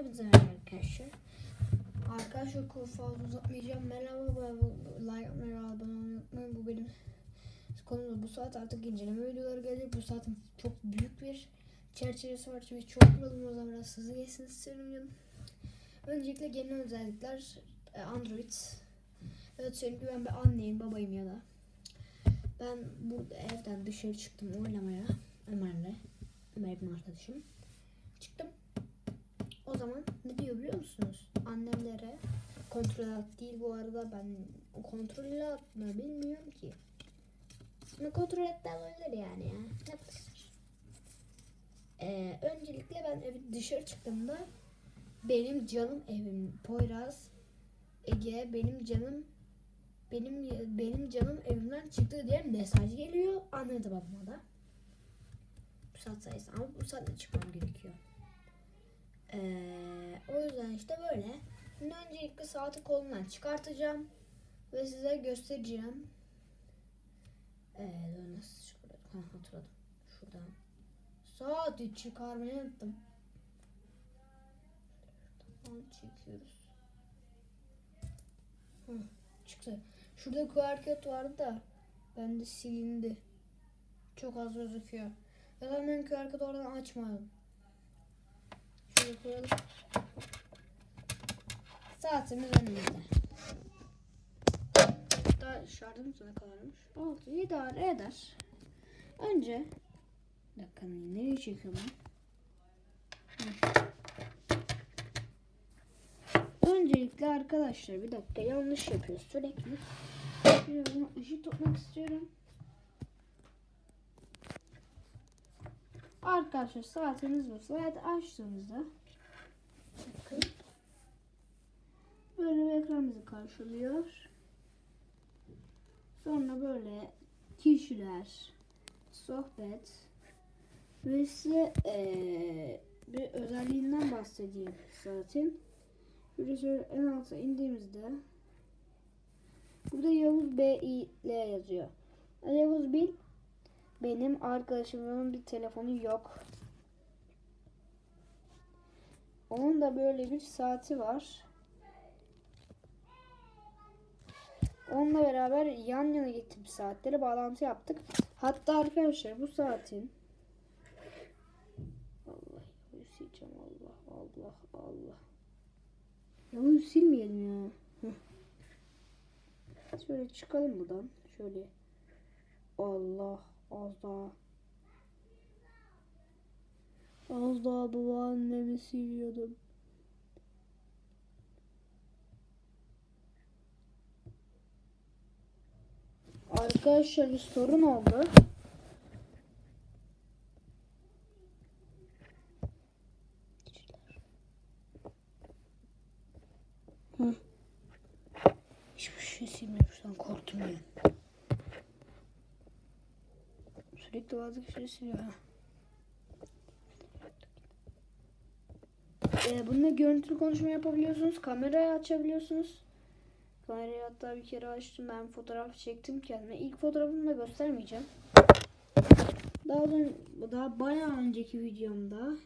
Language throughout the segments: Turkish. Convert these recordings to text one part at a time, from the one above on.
Hepinize arkadaşlar. Arkadaşlar çok fazla uzatmayacağım. Merhaba, like atmayı, abone olmayı unutmayın. Bu benim konumuz. Bu saat artık inceleme videoları gelecek. Bu saatin çok büyük bir çerçevesi var. Çünkü çok bulalım o zaman biraz hızlı geçsin istiyorum. Öncelikle genel özellikler e, Android. Evet söyleyeyim ben bir anneyim, babayım ya da. Ben burada evden dışarı çıktım oynamaya Ömer'le. Ömer benim arkadaşım. Çıktım. O zaman ne diyor biliyor musunuz? Annemlere kontrol et değil bu arada ben kontrol et mi bilmiyorum ki. Ne kontrol et olabilir yani ya. Yapmışlar. Ee, öncelikle ben ev dışarı çıktığımda benim canım evim Poyraz Ege benim canım benim benim canım evimden çıktı diye mesaj geliyor de babama da. Bu saat sayısı ama bu saatte çıkmam gerekiyor. Ee, o yüzden işte böyle. Şimdi öncelikle saati kolundan çıkartacağım ve size göstereceğim. Ee, nasıl çıkarıyorduk? Ha, hatırladım. Şuradan. Saati çıkarmayı unuttum. Tamam çekiyoruz. Hı, çıktı. Şurada QR kod vardı da bende silindi. Çok az gözüküyor. Zaten ben QR kodu oradan açmadım. Şöyle koyalım. Saatimiz önümüzde. Daha şarjımız ne kadarmış? 6 idare eder. Önce bir dakika nereye çekiyorum ben? Öncelikle arkadaşlar bir dakika yanlış yapıyoruz sürekli. Bunu ışık tutmak istiyorum. Arkadaşlar saatimiz bu. Saat açtığımızda bakın böyle bir ekran karşılıyor. Sonra böyle kişiler, sohbet ve size eee, bir özelliğinden bahsedeyim saatin. Şöyle şöyle en alta indiğimizde burada Yavuz B I L yazıyor. Yavuz Bil benim arkadaşımın bir telefonu yok. Onun da böyle bir saati var. Onunla beraber yan yana getirip saatleri bağlantı yaptık. Hatta arkadaşlar bu saatin Allah sileceğim Allah Allah Allah. Ya bunu silmeyelim ya. Şöyle çıkalım buradan. Şöyle. Allah az daha. Az daha babaannemi siliyordum. Arkadaşlar bir sorun oldu. Hı. Hiçbir şey silmiyorsan korktum ya. Sürekli bazı kişileri siliyor. Ee, bununla görüntülü konuşma yapabiliyorsunuz. Kamerayı açabiliyorsunuz. Kamerayı hatta bir kere açtım. Ben fotoğraf çektim kendime. İlk fotoğrafımı da göstermeyeceğim. Daha ön- daha bayağı önceki videomda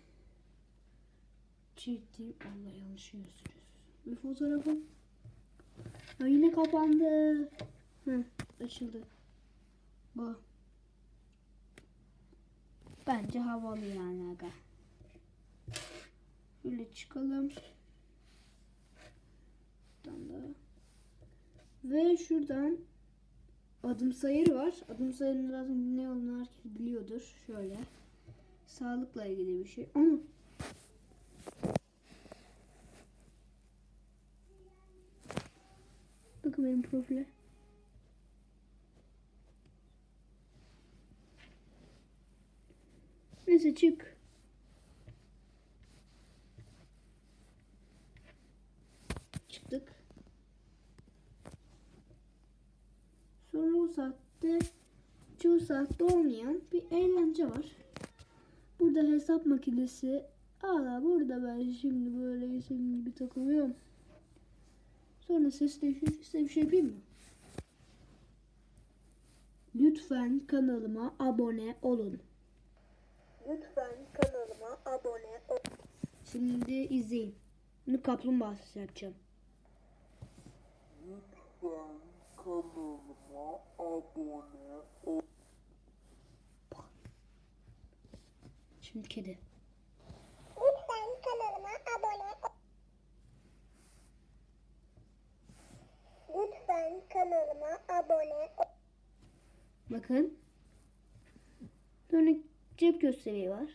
çektiğim Allah yanlış gösteriyorsun. Bir fotoğrafım. Ya yine kapandı. Hı, açıldı. Bu. Bence havalı yani aga. Şöyle çıkalım. Şuradan da. Ve şuradan adım sayır var. Adım sayırın zaten ne olduğunu herkes biliyordur. Şöyle. Sağlıkla ilgili bir şey. Ama Bakın benim profile. Neyse çık. Çıktık. Sonra bu saatte çoğu saatte olmayan bir eğlence var. Burada hesap makinesi. Aa burada ben şimdi böyle senin gibi takılıyorum. Sonra ses değişiyor. Size bir şey yapayım mı? Lütfen kanalıma abone olun. Lütfen kanalıma abone ol. Şimdi izleyin. Bunu kaplumbağa sesi yapacağım. Lütfen kanalıma abone ol. Şimdi kedi. Lütfen kanalıma abone ol. Lütfen kanalıma abone ol. Bakın. Sonra cep gösteriği var.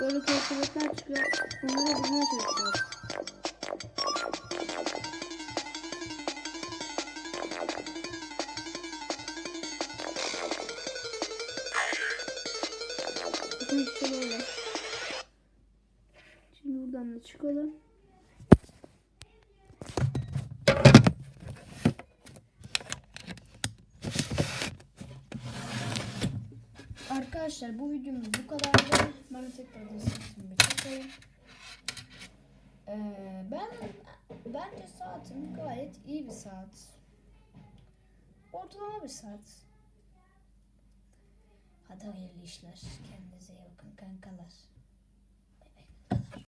Böyle köşelikler çıkıyor. Onları bulmaya çalışıyoruz. Bakın işte. Çıkalım. Arkadaşlar bu videomuz bu kadardı. Ben tekrar sesimi. Ee, ben bence saatim gayet iyi bir saat. Ortalama bir saat. Hadi hayırlı işler. Kendinize iyi bakın kankalar.